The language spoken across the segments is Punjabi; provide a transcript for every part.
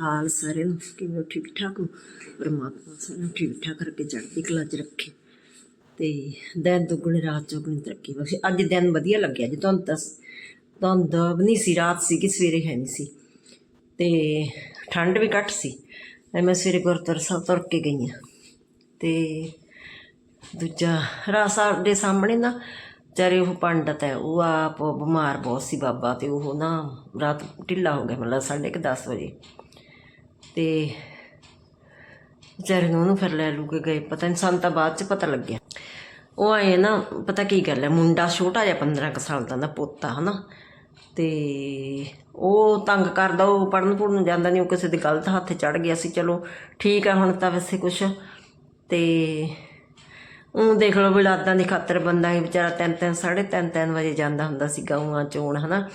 ਹਾਲ ਸਾਰਿਆਂ ਨੂੰ ਕਿਵੇਂ ਠੀਕ ਠਾਕ ਹੋ। ਪਰਮਾਤਮਾ ਨੂੰ ਠੀਕ ਠਾਕ ਕਰਕੇ ਚੜ੍ਹਦੀ ਕਲਾ 'ਚ ਰੱਖੇ। ਤੇ ਦਿਨ ਦੁੱਗਣੀ, ਰਾਤ ਚੌਗਣੀ ਤਰੱਕੀ ਬਖਸ਼ੇ। ਅੱਜ ਦਿਨ ਵਧੀਆ ਲੱਗਿਆ ਜੀ, ਤੁਹਾਨੂੰ ਦੱਸ ਤੁਹਾਨੂੰ ਦਬ ਨਹੀਂ ਸੀ, ਰਾਤ ਸੀ ਕਿ ਸਵੇਰੇ ਹੈ ਨਹੀਂ ਸੀ। ਤੇ ਠੰਡ ਵੀ ਘੱਟ ਸੀ ਐ ਮੈਂ ਸਵੇਰੇ ਗੁਰਦੁਆਰਾ ਸਾਹਿਬ ਤੁਰ ਕੇ ਗਈ ਹਾਂ। ਤੇ ਦੂਜਾ ਰਾਤ ਸਾਡੇ ਸਾਹਮਣੇ ਨਾ ਚਾਰੇ ਉਹ ਪੰਡਤ ਹੈ, ਉਹ ਆਪ ਬਿਮਾਰ ਬਹੁਤ ਸੀ ਬਾਬਾ, ਤੇ ਉਹ ਨਾ ਰਾਤ ਢਿੱਲਾ ਹੋ ਗਿਆ, ਮਤਲਬ ਸਾਢੇ ਕੁ ਦਸ ਵਜੇ। ਤੇ ਵਿਚਾਰੇ ਨੂੰ ਉਹਨੂੰ ਫਿਰ ਲੈ ਲੂ ਕੇ ਗਏ। ਪਤਾ ਨਹੀਂ ਸਾਨੂੰ ਤਾਂ ਬਾਅਦ ਚ ਪਤਾ ਲੱਗਿਆ। ਉਹ ਆਏ ਨਾ, ਪਤਾ ਕੀ ਗੱਲ ਹੈ, ਮੁੰਡਾ ਛੋਟਾ ਜਿਹਾ 15 ਕੁ ਸਾਲ ਦਾ ਨਾ ਪੋਤਾ, ਹਨਾ? ਤੇ ਉਹ ਤੰਗ ਕਰਦਾ, ਉਹ ਪੜਨ ਪੜਨ ਜਾਂਦਾ ਨਹੀਂ ਉਹ ਕਿਸੇ ਦੇ ਗਲਤ ਹੱਥ ਚੜ ਗਿਆ ਸੀ। ਚਲੋ, ਠੀਕ ਆ ਹੁਣ ਤਾਂ ਵੈਸੇ ਕੁਛ। ਤੇ ਉਹ ਦੇਖ ਲਓ ਵਿਲਾਦਾਂ ਦੀ ਖਾਤਰ ਬੰਦਾ ਹੀ ਵਿਚਾਰਾ ਤਿੰਨ ਤਿੰਨ ਸਾਢੇ ਤਿੰਨ ਤਿੰਨ ਵਜੇ ਜਾਂਦਾ ਹੁੰਦਾ ਸੀ, ਗਊਆਂ ਚੋਣ, ਹਨਾ?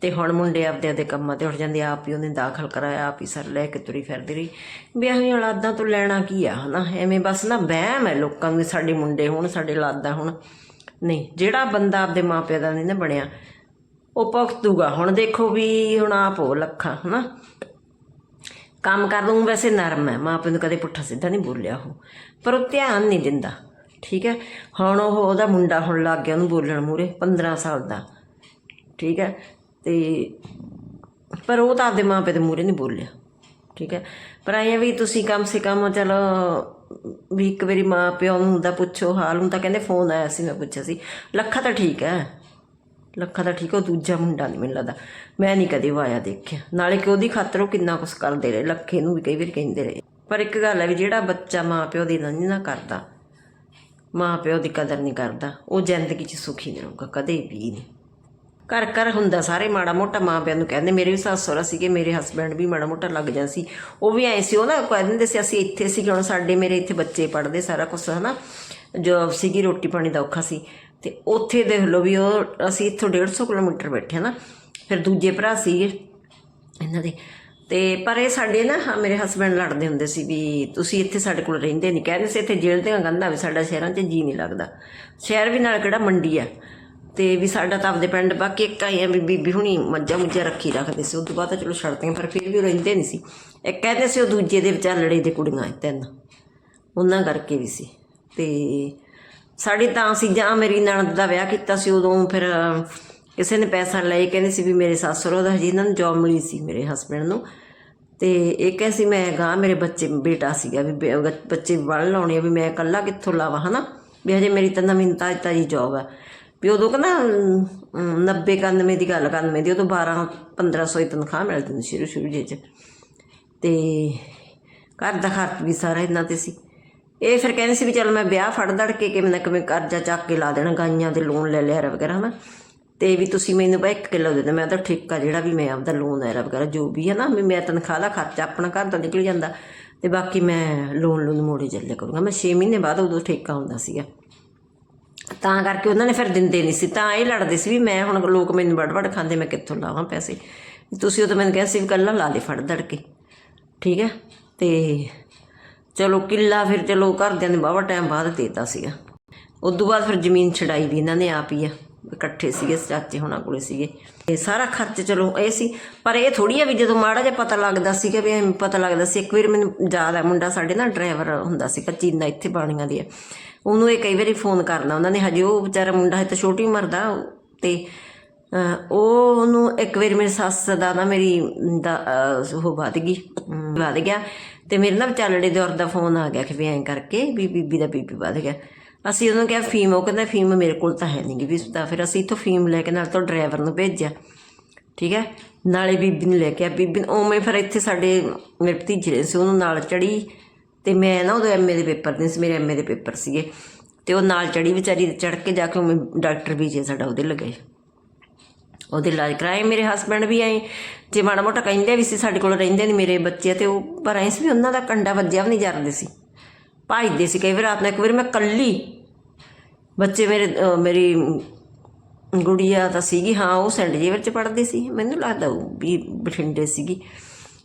ਤੇ ਹੁਣ ਮੁੰਡੇ ਆਪਦੇ ਆਪਦੇ ਕੰਮਾਂ ਤੇ ਉੱਠ ਜਾਂਦੇ ਆਪ ਹੀ ਉਹਨੇ ਦਾਖਲ ਕਰਾਇਆ, ਆਪ ਹੀ ਸਰ ਲੈ ਕੇ ਤੁਰੀ ਫਿਰਦੀ ਰਹੀ। ਵਿਆਹੀ ਔਲਾਦਾਂ ਤੋਂ ਲੈਣਾ ਕੀ ਆ, ਹਨਾ? ਐਵੇਂ ਬਸ ਨਾ ਵਹਿਮ ਹੈ ਲੋਕਾਂ ਨੂੰ ਸਾਡੇ ਮੁੰਡੇ ਹੋਣ, ਸਾਡੇ ਔਲਾਦਾਂ ਹੋਣ। ਨਹੀਂ, ਜਿਹੜਾ ਬੰਦਾ ਆਪਦੇ ਮਾਪਿਆਂ ਦਾ ਨਹੀਂ ਨਾ ਬਣਿਆ, ਉਹ ਭੁਗਤੂਗਾ। ਹੁਣ ਦੇਖੋ ਵੀ ਹੁਣ ਆਪ ਉਹ ਲੱਖਾਂ, ਹਨਾ? ਕੰਮ ਕਰ ਦੂੰ ਵੈਸੇ ਨਰਮ ਹੈ। ਮਾਂ ਪਿਓ ਨੂੰ ਕਦੇ ਪੁੱਠਾ ਸਿੱਧਾ ਨਹੀਂ ਬੋਲਿਆ ਉਹ। ਪਰ ਉਹ ਧਿਆਨ ਨਹੀਂ ਦਿੰਦਾ, ਠੀਕ ਹੈ? ਹੁਣ ਉਹ, ਉਹਦਾ ਮੁੰਡਾ ਹੁਣ ਲੱਗ ਗਿਆ ਉਹਨੂੰ ਬੋਲਣ ਮੂਰੇ 15 ਸਾਲ ਦਾ, ਠੀਕ ਹੈ? ਤੇ ਪਰ ਉਹ ਤਾਂ ਆਪਦੇ ਮਾਂ ਪਿਓ ਦੇ ਮੂਹਰੇ ਨਹੀਂ ਬੋਲਿਆ, ਠੀਕ ਹੈ? ਪਰ ਆਇਆ ਵੀ ਤੁਸੀਂ ਕਮ ਸੇ ਕਮ ਚਲੋ ਵੀ ਇੱਕ ਵਾਰੀ ਮਾਂ ਪਿਓ ਨੂੰ ਹੁੰਦਾ ਪੁੱਛੋ ਹਾਲ ਨੂੰ ਤਾਂ ਕਹਿੰਦੇ ਫੋਨ ਆਇਆ ਸੀ, ਮੈਂ ਪੁੱਛਿਆ ਸੀ, ਲੱਖਾ ਤਾਂ ਠੀਕ ਹੈ, ਲੱਖਾ ਤਾਂ ਠੀਕ ਹੈ, ਉਹ ਦੂਜਾ ਮੁੰਡਾ ਨਹੀਂ ਮੈਨੂੰ ਲੱਗਦਾ, ਮੈਂ ਨਹੀਂ ਕਦੇ ਉਹ ਆਇਆ ਦੇਖਿਆ, ਨਾਲੇ ਕਿ ਉਹਦੀ ਖਾਤਰ ਉਹ ਕਿੰਨਾ ਕੁਛ ਕਰਦੇ ਰਹੇ, ਲੱਖੇ ਨੂੰ ਵੀ ਕਈ ਵਾਰ ਕਹਿੰਦੇ ਰਹੇ। ਪਰ ਇੱਕ ਗੱਲ ਹੈ ਵੀ ਜਿਹੜਾ ਬੱਚਾ ਮਾਂ ਪਿਓ ਦੀ ਨਹੀਂ ਨਾ ਕਰਦਾ ਮਾਂ ਪਿਓ ਦੀ ਕਦਰ ਨਹੀਂ ਕਰਦਾ, ਉਹ ਜ਼ਿੰਦਗੀ 'ਚ ਸੁਖੀ ਨਹੀਂ ਰਹੂਗਾ, ਕਦੇ ਵੀ ਨਹੀਂ ਘਰ ਘਰ ਹੁੰਦਾ, ਸਾਰੇ ਮਾੜਾ ਮੋਟਾ ਮਾਂ ਪਿਓ ਨੂੰ ਕਹਿੰਦੇ, ਮੇਰੇ ਵੀ ਸੱਸ ਸਹੁਰਾ ਸੀਗੇ, ਮੇਰੇ ਹਸਬੈਂਡ ਵੀ ਮਾੜਾ ਮੋਟਾ ਲੱਗ ਜਾਂ ਸੀ। ਉਹ ਵੀ ਐ ਸੀ, ਉਹ ਨਾ ਕਹਿ ਦਿੰਦੇ ਸੀ, ਅਸੀਂ ਇੱਥੇ ਸੀ ਹੁਣ ਸਾਡੇ ਮੇਰੇ ਇੱਥੇ ਬੱਚੇ ਪੜਦੇ ਸਾਰਾ ਕੁਝ ਹਨਾ? ਜੋ ਸੀਗੀ ਰੋਟੀ ਪਾਣੀ ਦਾ ਔਖਾ ਸੀ। ਤੇ ਉੱਥੇ ਦੇਖ ਲਓ ਵੀ ਉਹ, ਅਸੀਂ ਇੱਥੋਂ 150 ਕਿਲੋਮੀਟਰ ਬੈਠੇ ਨਾ ਫਿਰ ਦੂਜੇ ਭਰਾ ਸੀਗੇ ਇਹਨਾਂ ਦੇ। ਤੇ ਪਰ ਇਹ ਸਾਡੇ ਨਾ ਮੇਰੇ ਹਸਬੰਡ ਲੜਦੇ ਹੁੰਦੇ ਸੀ ਵੀ ਤੁਸੀਂ ਇੱਥੇ ਸਾਡੇ ਕੋਲ ਰਹਿੰਦੇ ਨਹੀਂ ਕਹਿੰਦੇ ਸੀ ਇੱਥੇ ਜੇਲ੍ਹ ਦੀਆਂ ਗੰਦਾ ਵੀ ਸਾਡਾ ਸ਼ਹਿਰਾਂ 'ਚ ਜੀ ਨਹੀਂ ਲੱਗਦਾ। ਸ਼ਹਿਰ ਵੀ ਨਾਲ ਕਿਹੜਾ ਮੰਡੀ ਆ। ਤੇ ਵੀ ਸਾਡਾ ਤਾਂ ਆਪਦੇ ਪਿੰਡ, ਬਾਕੀ ਇੱਕ ਆਈ ਆ ਵੀ ਬੀਬੀ ਹੁਣੀ ਮੱਝਾਂ ਮੁੱਝਾਂ ਰੱਖੀ ਰੱਖਦੇ ਸੀ ਉਸ ਤੋਂ ਬਾਅਦ ਤਾਂ ਚਲੋ ਛੱਡਦੇ ਪਰ ਫਿਰ ਵੀ ਉਹ ਰਹਿੰਦੇ ਨਹੀਂ ਸੀ। ਇੱਕ ਕਹਿੰਦੇ ਸੀ ਉਹ ਦੂਜੇ ਦੇ ਵਿਚਾਲੜੇ ਦੇ ਕੁੜੀਆਂ ਤਿੰਨ। ਉਹਨਾਂ ਕਰਕੇ ਵੀ ਸੀ। ਤੇ ਸਾਡੀ ਤਾਂ ਸੀ ਜਾਂ ਮੇਰੀ ਨਣਦ ਦਾ ਵਿਆਹ ਕੀਤਾ ਸੀ, ਉਦੋਂ ਫਿਰ ਕਿਸੇ ਨੇ ਪੈਸਾ ਲਏ ਕਹਿੰਦੇ ਸੀ ਵੀ ਮੇਰੇ ਸੱਸ ਸਹੁਰਾ ਦਾ ਹਜੇ ਇਹਨਾਂ ਨੂੰ ਜੌਬ ਮਿਲੀ ਸੀ ਮੇਰੇ ਹਸਬੰਡ ਨੂੰ। ਤੇ ਇਹ ਕਹਿੰਦੇ ਸੀ ਮੈਂ ਗਾਂ ਮੇਰੇ ਬੱਚੇ, ਬੇਟਾ ਸੀਗਾ ਵੀ ਬੱਚੇ ਵੜ ਲਾਉਣੇ ਆ ਵੀ ਮੈਂ ਇਕੱਲਾ ਕਿੱਥੋਂ ਲਾਵਾਂ, ਹਨਾ? ਵੀ ਹਜੇ ਮੇਰੀ ਤਾਂ ਨਵੀਨਤਾ ਤਾਜੀ ਤਾਜੀ ਜੌਬ ਹੈ ਵੀ ਉਦੋਂ ਕਹਿੰਦਾ 90 91 ਦੀ ਗੱਲ 91 ਦੀ, ਉਦੋਂ 12 1500 ਦੀ ਤਨਖਾਹ ਮਿਲਦੀ ਹੁੰਦੀ ਸ਼ੁਰੂ ਸ਼ੁਰੂ ਜੇ ਚ। ਤੇ ਘਰ ਦਾ ਖਰਚ ਵੀ ਸਾਰਾ ਇਹਨਾਂ ਤੇ ਸੀ। ਇਹ ਫਿਰ ਕਹਿੰਦੇ ਸੀ ਵੀ ਚਲ ਮੈਂ ਵਿਆਹ ਫੜ ਦੜ ਕੇ ਕਿਵੇਂ ਨਾ ਕਿਵੇਂ ਕਰਜ਼ਾ ਚੱਕ ਕੇ ਲਾ ਦੇਣਾ, ਗਾਈਆਂ ਦੇ ਲੋਨ ਲੈ ਲਿਆ ਵਗੈਰਾ ਹਨਾ। ਤੇ ਵੀ ਤੁਸੀਂ ਮੈਨੂੰ ਬਈ 1 ਕਿਲੋ ਦੇ ਦੇ ਮੈਂ ਤਾਂ ਠੇਕਾ ਜਿਹੜਾ ਵੀ ਮੈਂ ਆਪਦਾ ਲੋਨ ਲੈ ਵਗੈਰਾ ਜੋ ਵੀ ਹੈ ਨਾ, ਵੀ ਮੈਂ ਤਨਖਾਹ ਦਾ ਖਰਚਾ ਆਪਣਾ ਘਰ ਦਾ ਨਿਕਲ ਜਾਂਦਾ। ਤੇ ਬਾਕੀ ਮੈਂ ਲੋਨ ਲੋਨ ਮੋੜੇ ਚੱਲਿਆ ਕਰੂੰਗਾ। ਮੈਂ 6 ਮਹੀਨੇ ਬਾਅਦ ਉਦੋਂ ਠੇਕਾ ਹੁੰਦਾ ਸੀਗਾ। ਤਾਂ ਕਰਕੇ ਉਹਨਾਂ ਨੇ ਫਿਰ ਦਿੰਦੇ ਨਹੀਂ ਸੀ। ਤਾਂ ਇਹ ਲੜਦੇ ਸੀ ਵੀ ਮੈਂ ਹੁਣ ਲੋਕ ਮੈਨੂੰ ਵੜ ਵੜ ਖਾਂਦੇ, ਮੈਂ ਕਿੱਥੋਂ ਲਾਵਾਂ ਪੈਸੇ? ਤੁਸੀਂ ਉਹ ਤਾਂ ਮੈਨੂੰ ਕਿਹਾ ਸੀ ਵੀ ਕੱਲਾ ਲਾ ਦੇ ਫੜ ਦੜ ਕੇ ਠੀਕ ਹੈ? ਤੇ ਚਲੋ ਕਿੱਲਾ ਫਿਰ ਚਲੋ ਘਰਦਿਆਂ ਨੇ ਬਾਵਾ ਟਾਈਮ ਬਾਅਦ ਦੇਤਾ ਸੀਗਾ। ਉਦੋਂ ਬਾਅਦ ਫਿਰ ਜ਼ਮੀਨ ਛਡਾਈ ਵੀ ਇਹਨਾਂ ਨੇ ਆਪ ਹੀ ਆ। ਇਕੱਠੇ ਸੀਗੇ, ਚਾਚੇ ਹੋਣਾ ਕੋਲੇ ਸੀਗੇ। ਇਹ ਸਾਰਾ ਖਰਚ ਚਲੋ ਇਹ ਸੀ। ਪਰ ਇਹ ਥੋੜੀ ਆ ਵੀ ਜਦੋਂ ਮਾੜਾ ਜਿਹਾ ਪਤਾ ਲੱਗਦਾ ਸੀਗਾ ਵੀ ਪਤਾ ਲੱਗਦਾ ਸੀ। ਇੱਕ ਵਾਰ ਮੈਨੂੰ ਯਾਦ ਆ, ਮੁੰਡਾ ਸਾਡੇ ਨਾਲ ਡਰਾਈਵਰ ਹੁੰਦਾ ਸੀ ਚੀਨਾ ਇੱਥੇ ਬਾਣੀਆਂ ਦੀ ਆ। ਉਹਨੂੰ ਇਹ ਕਈ ਵਾਰੀ ਫੋਨ ਕਰਨਾ, ਉਹਨਾਂ ਨੇ ਹਜੇ ਉਹ ਵਿਚਾਰਾ ਮੁੰਡਾ ਹੈ ਤਾਂ ਛੋਟੀ ਉਮਰ ਦਾ ਤੇ ਉਹ ਉਹਨੂੰ ਇੱਕ ਵਾਰ ਮੇਰੇ ਸੱਸ ਦਾ ਨਾ ਮੇਰੀ ਦਾ ਉਹ ਵੱਧ ਗਈ ਵੱਧ ਗਿਆ ਤੇ ਮੇਰੇ ਨਾਲ ਵਿਚਾਲੜੇ ਦੌਰ ਦਾ ਫੋਨ ਆ ਗਿਆ ਕਿ ਵੀ ਐਂ ਕਰਕੇ ਵੀ ਬੀਬੀ ਦਾ ਬੀਬੀ ਵੱਧ ਗਿਆ। ਅਸੀਂ ਉਹਨੂੰ ਕਿਹਾ, ਫੀਮ, ਉਹ ਕਹਿੰਦਾ, ਫੀਮ ਮੇਰੇ ਕੋਲ ਤਾਂ ਹੈ ਨਹੀਂ ਗੀ ਵੀ ਤਾਂ। ਫਿਰ ਅਸੀਂ ਇੱਥੋਂ ਫੀਮ ਲੈ ਕੇ ਨਾਲ ਤੋਂ ਡਰਾਈਵਰ ਨੂੰ ਭੇਜਿਆ, ਠੀਕ ਹੈ? ਨਾਲੇ ਬੀਬੀ ਨੂੰ ਲੈ ਕੇ ਆ। ਬੀਬੀ ਉਵੇਂ ਫਿਰ ਇੱਥੇ ਸਾਡੇ ਮੇਰੇ ਭਤੀਜੇ ਸੀ, ਉਹਨੂੰ ਨਾਲ ਚੜੀ। ਤੇ ਮੈਂ ਨਾ ਉਦੋਂ ਐਮਏ ਦੇ ਪੇਪਰ ਨਹੀਂ ਸੀ, ਮੇਰੇ ਐਮਏ ਦੇ ਪੇਪਰ ਸੀਗੇ। ਤੇ ਉਹ ਨਾਲ ਚੜੀ ਵਿਚਾਰੀ ਚੜ ਕੇ ਜਾ ਕੇ ਡਾਕਟਰ ਵੀ ਜੇ ਸਾਡਾ ਉਹਦੇ ਲਗਾਏ ਉਹਦੇ ਇਲਾਜ ਕਰਾਏ, ਮੇਰੇ ਹਸਬੰਡ ਵੀ ਆਏ। ਜੇ ਮਾੜਾ ਮੋਟਾ ਕਹਿੰਦੇ ਵੀ ਸੀ, ਸਾਡੇ ਕੋਲ ਰਹਿੰਦੇ ਨਹੀਂ ਮੇਰੇ ਬੱਚੇ ਤੇ ਉਹ, ਪਰ ਐਂ ਸੀ ਵੀ ਉਹਨਾਂ ਦਾ ਕੰਡਾ ਵੱਜਿਆ ਵੀ ਨਹੀਂ ਜਰਦੇ ਸੀ। ਭੱਜਦੇ ਸੀ ਕਈ ਵਾਰ, ਰਾਤ ਨੂੰ ਇੱਕ ਵਾਰ ਮੈਂ ਕੱਲੀ ਬੱਚੇ ਮੇਰੇ ਮੇਰੀ ਗੁੜੀਆ ਤਾਂ ਸੀਗੀ, ਹਾਂ, ਉਹ ਸੈਂਟ ਜੇਵਰ ਚ ਪੜ੍ਹਦੀ ਸੀ। ਮੈਨੂੰ ਲੱਗਦਾ ਉਹ ਵੀ ਬਠਿੰਡੇ ਸੀਗੀ।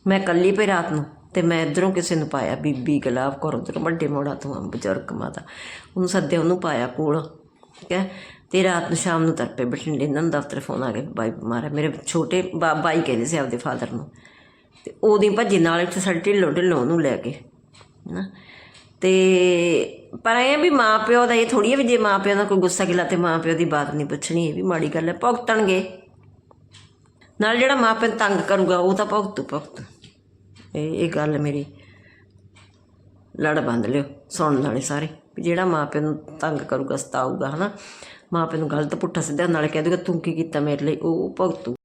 ਮੈਂ ਕੱਲੀ ਪਈ ਰਾਤ ਨੂੰ। ਤੇ ਮੈਂ ਇਧਰੋਂ ਕਿਸੇ ਨੂੰ ਪਾਇਆ, ਬੀਬੀ ਗੁਲਾਬ ਕੌਰ, ਉਧਰੋਂ ਵੱਡੇ ਮੋੜਾ ਤੋਂ ਆ, ਬਜ਼ੁਰਗ ਮਾਤਾ। ਉਹਨੂੰ ਸੱਦਿਆ, ਉਹਨੂੰ ਪਾਇਆ ਕੋਲ, ਠੀਕ ਹੈ? ਤੇ ਰਾਤ ਨੂੰ ਸ਼ਾਮ ਨੂੰ ਤਰਪੇ ਬਠਿੰਡੇ ਇਹਨਾਂ ਨੂੰ ਦਫ਼ਤਰ ਫੋਨ ਆ ਗਿਆ, ਬਾਈ ਬਿਮਾਰ ਹੈ ਮੇਰੇ ਛੋਟੇ ਬਾ- ਬਾਈ ਕਹਿੰਦੇ ਸੀ ਆਪਦੇ ਫਾਦਰ ਨੂੰ। ਤੇ ਉਹਦੀ ਭੱਜੀ ਨਾਲ ਇੱਥੇ ਸਾਡੇ ਢਿੱਲੋਂ ਢਿੱਲੋਂ ਉਹਨੂੰ ਲੈ ਕੇ ਨਾ ਤੇ ਪਰ ਇਹ ਵੀ ਮਾਂ ਪਿਓ ਦਾ ਇਹ ਥੋੜੀ ਹੈ ਵੀ ਜੇ ਮਾਂ ਪਿਓ ਦਾ ਕੋਈ ਗੁੱਸਾ ਗਿਲਾ ਤੇ ਮਾਂ ਪਿਓ ਦੀ ਬਾਤ ਨਹੀਂ ਪੁੱਛਣੀ, ਇਹ ਵੀ ਮਾੜੀ ਗੱਲ ਹੈ, ਭੁਗਤਣਗੇ। ਨਾਲ ਜਿਹੜਾ ਮਾਂ ਪਿਓ ਨੂੰ ਤੰਗ ਕਰੂਗਾ, ਉਹ ਤਾਂ ਭੁਗਤੂ ਭੁਗਤੂ। ਇਹ ਇਹ ਗੱਲ ਮੇਰੀ ਲੜ ਬੰਦ ਲਿਓ ਸੁਣਨ ਵਾਲੇ ਸਾਰੇ। ਵੀ ਜਿਹੜਾ ਮਾਂ ਪਿਓ ਨੂੰ ਤੰਗ ਕਰੂਗਾ, ਸਤਾਊਗਾ, ਹਨਾ? ਮਾਂ ਪਿਓ ਨੂੰ ਗਲਤ ਪੁੱਠਾ ਸਿੱਧਾ ਨਾਲ ਕਹਿ ਦੂਗਾ ਤੂੰ ਕੀ ਕੀਤਾ ਮੇਰੇ ਲਈ? ਉਹ ਭੁਗਤੂ।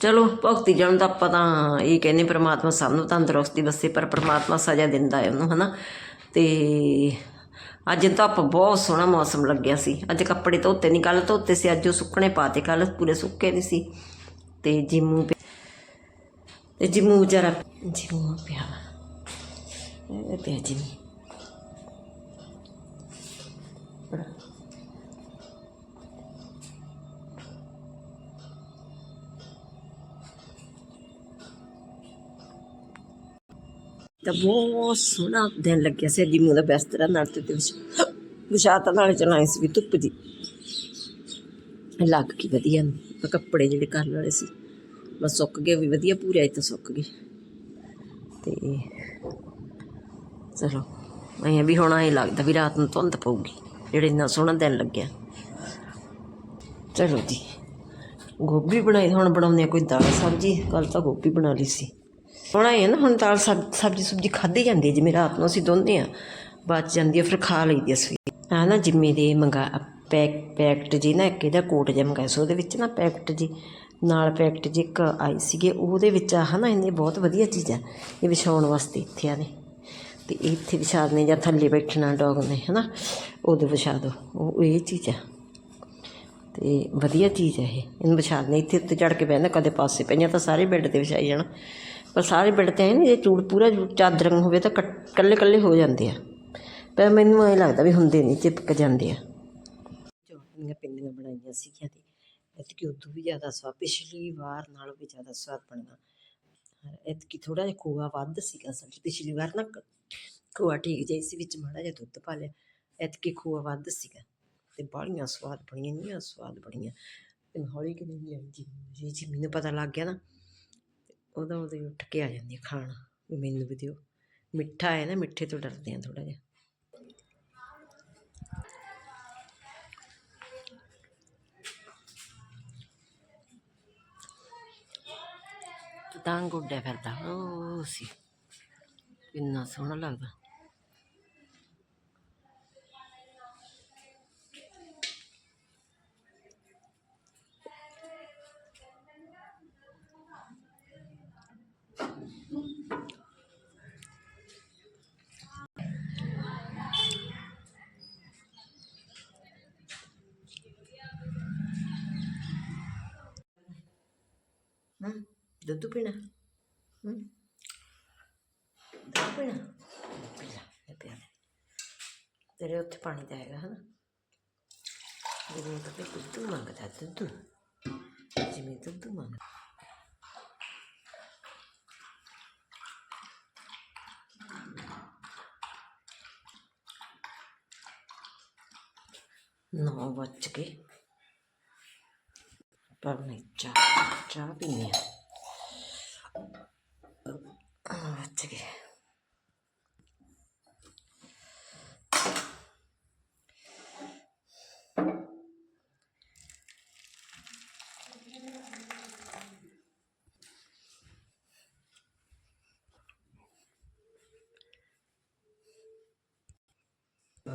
ਚਲੋ, ਭਗਤੀ ਜਾਣ ਦਾ ਆਪਾਂ ਤਾਂ ਇਹ ਕਹਿੰਦੇ ਪ੍ਰਮਾਤਮਾ ਸਭ ਨੂੰ ਤੰਦਰੁਸਤੀ ਬਸੇ ਪਰ ਪ੍ਰਮਾਤਮਾ ਸਜ਼ਾ ਦਿੰਦਾ ਹੈ ਉਹਨੂੰ, ਹਨਾ? ਤੇ ਅੱਜ ਤਾਂ ਆਪਾਂ ਬਹੁਤ ਸੋਹਣਾ ਮੌਸਮ ਲੱਗਿਆ ਸੀ। ਅੱਜ ਕੱਪੜੇ ਧੋਤੇ ਨਹੀਂ ਕੱਲ ਧੋਤੇ ਸੀ, ਅੱਜ ਉਹ ਸੁੱਕਣੇ ਪਾਤੇ ਕੱਲ ਪੂਰੇ ਸੁੱਕੇ ਨਹੀਂ ਸੀ। ਤੇ ਜਿੰਮੂ ਪਿ- ਤੇ ਜਿੰਮੂ ਵਿਚਾਰਾ ਜਿੰਮੂ ਪਿਆ ਇਹ ਪਿਆ ਜਿੰਮੂ। ਤਾਂ ਬਹੁਤ ਸੋਹਣਾ ਦਿਨ ਲੱਗਿਆ ਸੀ, ਜਿੰਮੂ ਦਾ ਬੈਸ ਤਰ੍ਹਾਂ ਨਾਲ ਤੇ ਤੇ ਵਿਸ਼ਾਤਾ ਨਾਲ ਚਲਾਈ ਸੀ ਵੀ ਧੁੱਪ ਦੀ। ਲੱਗ ਕੀ ਵਧੀਆ ਨੂੰ ਕੱਪੜੇ ਜਿਹੜੇ ਕਰਨ ਵਾਲੇ ਸੀ। ਬਸ ਸੁੱਕ ਗਏ ਵੀ ਵਧੀਆ ਪੂਰੇ ਆਏ ਤਾਂ ਸੁੱਕ ਗਏ ਤੇ ਚਲੋ, ਐਂ ਵੀ ਹੁਣ ਐਂ ਲੱਗਦਾ ਵੀ ਰਾਤ ਨੂੰ ਧੁੰਦ ਪਊਗੀ, ਜਿਹੜੇ ਇੰਨਾ ਸੋਹਣਾ ਦਿਨ ਲੱਗਿਆ। ਚਲੋ ਜੀ, ਗੋਭੀ ਬਣਾਈ, ਹੁਣ ਬਣਾਉਂਦੇ ਆ ਕੋਈ ਦਾਲ ਸਬਜ਼ੀ ਕੱਲ ਤਾਂ ਗੋਭੀ ਬਣਾ ਲਈ ਸੀ। ਹੁਣ ਆਏ ਨਾ, ਹੁਣ ਦਾਲ ਸਬ, ਸਬਜ਼ੀ ਸੁਬਜ਼ੀ ਖਾਧੀ ਜਾਂਦੀ ਜਿਵੇਂ ਰਾਤ ਨੂੰ ਅਸੀਂ ਦੋਨੇ ਆ ਬਚ ਜਾਂਦੀ ਆ ਫਿਰ ਖਾ ਲਈਦੀ ਹੈ ਸਵੇਰ। ਆ ਨਾ ਜਿੰਮੇ ਦੇ ਮੰਗਾ, ਪੈਕ, ਪੈਕਟ ਜੀ ਨਾ ਇੱਕ, ਇਹਦਾ ਕੋਟ ਜਿਹਾ ਮੰਗਾਇਆ ਸੀ, ਉਹਦੇ ਵਿੱਚ ਨਾ ਪੈਕਟ ਜੀ ਨਾਲ ਪੈਕਟ ਜੇ ਇੱਕ ਆਈ ਸੀਗੇ, ਉਹਦੇ ਵਿੱਚ ਆ ਨਾ ਇਹਨੇ ਬਹੁਤ ਵਧੀਆ ਚੀਜ਼ ਆ ਇਹ ਵਿਛਾਉਣ ਵਾਸਤੇ ਇੱਥੇ ਆ ਨੇ। ਤੇ ਇੱਥੇ ਵਿਛਾ ਦਨੇ ਜਾਂ ਥੱਲੇ ਬੈਠਣਾ ਡੌਗ ਨੇ, ਹਨਾ, ਉਹਦੇ ਵਿਛਾ ਦੋ, ਉਹ ਇਹ ਚੀਜ਼ ਆ। ਤੇ ਵਧੀਆ ਚੀਜ਼ ਹੈ ਇਹ, ਇਹਨੂੰ ਵਿਛਾ ਦਨੇ ਇੱਥੇ ਉੱਤੇ ਚੜ ਕੇ ਬਹਿੰਦਾ, ਕਦੇ ਪਾਸੇ ਪਈਆਂ ਤਾਂ ਸਾਰੇ ਬੈੱਡ ਤੇ ਵਿਛਾਈ ਜਾਣਾ। ਪਰ ਸਾਰੇ ਬੈੱਡ ਤੇ ਐ ਨਹੀਂ ਜੇ ਚੂੜ ਪੂਰਾ ਚਾਦਰਾਂ ਹੋਵੇ ਤਾਂ ਕੱਲੇ ਕੱਲੇ ਹੋ ਜਾਂਦੇ ਆ। ਪਰ ਮੈਨੂੰ ਐ ਲੱਗਦਾ ਵੀ ਹੁੰਦੇ ਨਹੀਂ ਚਿਪਕ ਜਾਂਦੇ ਆ। ਚੌਂਕੀਆਂ ਪਿੰਨੀਆਂ ਬਣਾਈਆਂ ਸੀਗੀਆਂ ਤੇ। ਐਤਕੀ ਉਦੋਂ ਵੀ ਜ਼ਿਆਦਾ ਸਵਾਦ, ਪਿਛਲੀ ਵਾਰ ਨਾਲੋਂ ਵੀ ਜ਼ਿਆਦਾ ਸਵਾਦ ਬਣਨਾ ਐਤਕੀ ਥੋੜਾ ਜਿਹਾ ਖੋਆ ਵੱਧ ਸੀਗਾ ਅਸਲ 'ਚ, ਪਿਛਲੀ ਵਾਰ ਨਾ ਖੋਆ ਠੀਕ ਜਿਹਾ ਸੀ, ਵਿੱਚ ਮਾੜਾ ਜਿਹਾ ਦੁੱਧ ਪਾ ਲਿਆ। ਐਤਕੀ ਖੋਆ ਵੱਧ ਸੀਗਾ ਤੇ ਬਾਹਲੀਆਂ ਸਵਾਦ ਬਣੀਆਂ, ਇੰਨੀਆਂ ਸਵਾਦ ਬਣੀਆਂ। ਤੇ ਹੌਲੀ ਕਿਨੇ ਨਹੀਂ ਆਈ ਜੀ ਜੀ, ਮੈਨੂੰ ਪਤਾ ਲੱਗ ਗਿਆ ਨਾ ਤੇ ਉਹਦਾ ਉਹਦੇ ਉੱਠ ਕੇ ਆ ਜਾਂਦੀ ਖਾਣ, ਵੀ ਮੈਨੂੰ ਵੀ ਦਿਓ। ਮਿੱਠਾ ਹੈ ਨਾ, ਮਿੱਠੇ ਤੋਂ ਡਰਦੇ ਆ ਥੋੜਾ ਜਿਹਾ। ਤਾਂ ਗੁੱਡਿਆ ਫਿਰਦਾ ਉਹ ਸੀ। ਕਿੰਨਾ ਸੋਹਣਾ ਲੱਗਦਾ। ਦੁੱਧ ਪੀਣਾ ਹਮ ਦੁੱਧ ਪੀਣਾ ਪੀ ਲੈ ਪਿਆ ਤੇਰੇ ਉੱਥੇ ਪਾਣੀ ਤਾਂ ਹੈਗਾ ਹਨਾ ਜਿਵੇਂ ਤਾਂ ਤੇ ਦੁੱਧ ਮੰਗਦਾ ਦੁੱਧ ਜਿਵੇਂ ਦੁੱਧ ਮੰਗਦਾ ਨੌ ਵੱਜ ਕੇ ਪਰ ਨਹੀਂ ਚਾਹ ਚਾਹ ਪੀਣੀ ਆ ਵੱਜ ਗਏ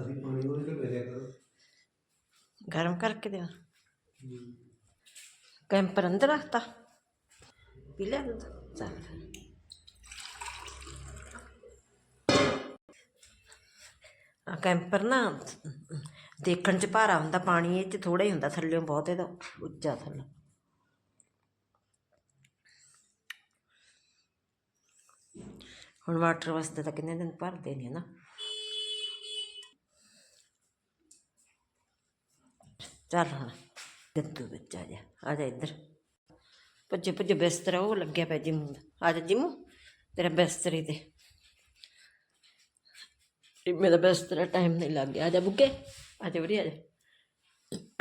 ਅਸੀਂ ਪਾਣੀ ਉਹਦੇ ਤੇ ਭੇਜਿਆ ਕਰੋ। ਗਰਮ ਕਰਕੇ ਦੇਵਾਂ ਕੈਂਪਰ ਅੰਦਰ ਰੱਖਤਾ। ਪੀ ਲਿਆ ਦੁੱਧ ਚੱਲ। ਆ ਕੈਂਪਰ ਨਾ ਦੇਖਣ ਚ ਭਾਰਾ ਹੁੰਦਾ ਪਾਣੀ ਇਹ ਚ ਥੋੜਾ ਹੀ ਹੁੰਦਾ ਥੱਲੇੋਂ ਬਹੁਤ ਇਹਦਾ ਉੱਚਾ ਥੱਲੇ। ਹੁਣ ਵਾਟਰ ਵਾਸਤੇ ਤਾਂ ਕਿੰਨੇ ਦਿਨ ਭਰਦੇ ਨੇ ਨਾ। ਚੱਲ ਹੁਣ ਦਿੱਤੂ ਵਿੱਚ ਆ ਜਾ ਆ ਜਾ ਇੱਧਰ ਭੱਜੇ ਭੱਜੇ ਬਿਸਤਰਾ ਉਹ ਲੱਗਿਆ ਪਿਆ ਜਿੰਮੂ ਦਾ ਆ ਜਾ ਜਿੰਮੂ ਤੇਰਾ ਬਿਸਤਰੇ ਤੇ ਇਹ ਮੇਰਾ ਬਿਸਤਰਾ ਟਾਈਮ ਨਹੀਂ ਲੱਗ ਗਿਆ ਆ ਜਾ ਬੁੱਗੇ ਆ ਜਾ ਵੀਰੇ ਆ ਜਾ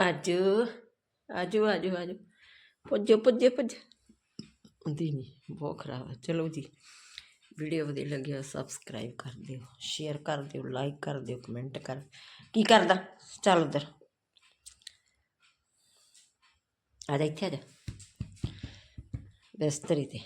ਆਜੋ ਆਜੋ ਆਜੋ ਆਜੋ ਭੱਜੋ ਭੱਜੇ ਭੱਜ ਹੁੰਦੀ ਨਹੀਂ ਬਹੁਤ ਖਰਾਬ ਹੈ ਚਲੋ ਜੀ ਵੀਡੀਓ ਵਧੀਆ ਲੱਗਿਆ ਸਬਸਕ੍ਰਾਈਬ ਕਰ ਦਿਓ ਸ਼ੇਅਰ ਕਰ ਦਿਓ ਲਾਈਕ ਕਰ ਦਿਓ ਕਮੈਂਟ ਕਰ ਕੀ ਕਰਦਾ ਚੱਲ ਉਧਰ ਆ ਜਾ ਇੱਥੇ ਆ ਜਾ ਬਿਸਤਰੀ ਤੇ